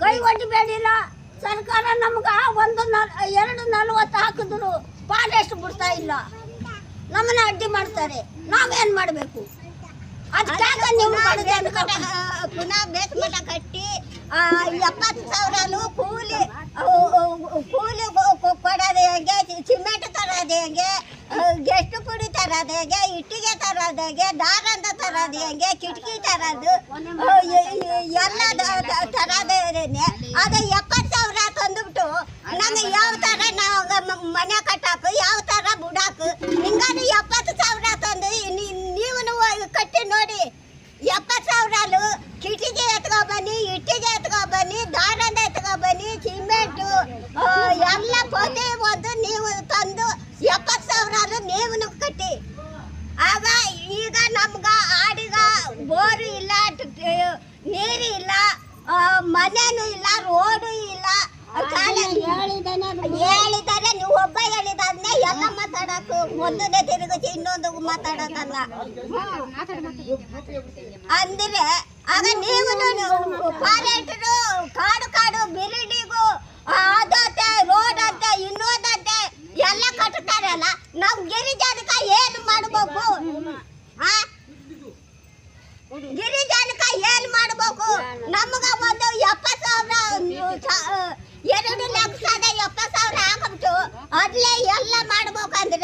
ಕೈ ಒಡ್ಡಬೇಡಿಲ್ಲ ಸರ್ಕಾರ ನಮ್ಗೆ ಒಂದು ಎರಡು ನಲ್ವತ್ತು ಹಾಕಿದ್ರು ಪಾಡೆಷ್ಟು ಬಿಡ್ತಾ ಇಲ್ಲ. ನಮ್ಮನ್ನ ಅಡ್ಡಿ ಮಾಡ್ತಾರೆ. ನಾವೇನ್ ಮಾಡಬೇಕು? ಅದಕ್ಕಾಗ ನೀವು ಪುನಃ ಮಠ ಕಟ್ಟಿ ಎಪ್ಪತ್ತು ಸಾವಿರ ಹೇಗೆ ಇಟ್ಟಿಗೆ ತರೋದು ಹೇಗೆ ದಾರಂದ ತರೋದು ಹೆಂಗೆ, ಕಿಟಕಿ ತರೋದು ಎಲ್ಲ ತರೋದೇನೆ ಅದು ಎಪ್ಪತ್ತು ಸಾವಿರ ತಂದುಬಿಟ್ಟು ನಮಗೆ ಯಾವ ಥರ ನಾವು ಮನೆ ಕಟ್ಟಾಕು, ಯಾವ ಥರ ಬುಡಾಕು ಹಿಂಗಾದ್ರೆ ಎಪ್ಪತ್ತು ಸಾವಿರ ತಂದು ನೀವು ಕಟ್ಟಿ ನೋಡಿ. ಎಪ್ಪತ್ತು ಸಾವಿರ ಕಿಟಕಿ ಎತ್ಕೊ ಬನ್ನಿ ಇಟ್ಟಿಗೆ ಎತ್ಕೊ ಬನ್ನಿ ದಾರಂದ ಎತ್ಕೊ ಬನ್ನಿ ಸಿಮೆಂಟು ಎಲ್ಲ ಪೊದೆ ಒಂದು ನೀವು ತಂದು, ಎಪ್ಪತ್ತು ಸಾವಿರ ನೀವು ಕಟ್ಟಿ ಆಗ ಈಗ ನಮ್ಗ ಆಡಿಗ ಬೋರು ಇಲ್ಲ ನೀರು ಇಲ್ಲ ಮನೇನು ಇಲ್ಲ ರೋಡು ಇಲ್ಲ. ಹೇಳಿದಾನೆ ಹೇಳಿದಾರೆ ನೀವು ಒಬ್ಬ ಹೇಳಿದಾದ್ನೆ ಎಲ್ಲ ಮಾತಾಡಕ್ಕೆ ಒಂದನೇ ತಿರುಗಿಸಿ ಇನ್ನೊಂದು ಮಾತಾಡೋದಲ್ಲ. ಅಂದ್ರೆ ಆಗ ನೀವು ಫಾರೆಸ್ಟರು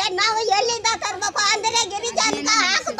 ಬೇಡ ನಾವು ಎಲ್ಲಿದ್ದ ತರ್ಬೇಕು ಅಂದ್ರೆ ಗಿರಿಜಾಂತ ಹಾಕಿ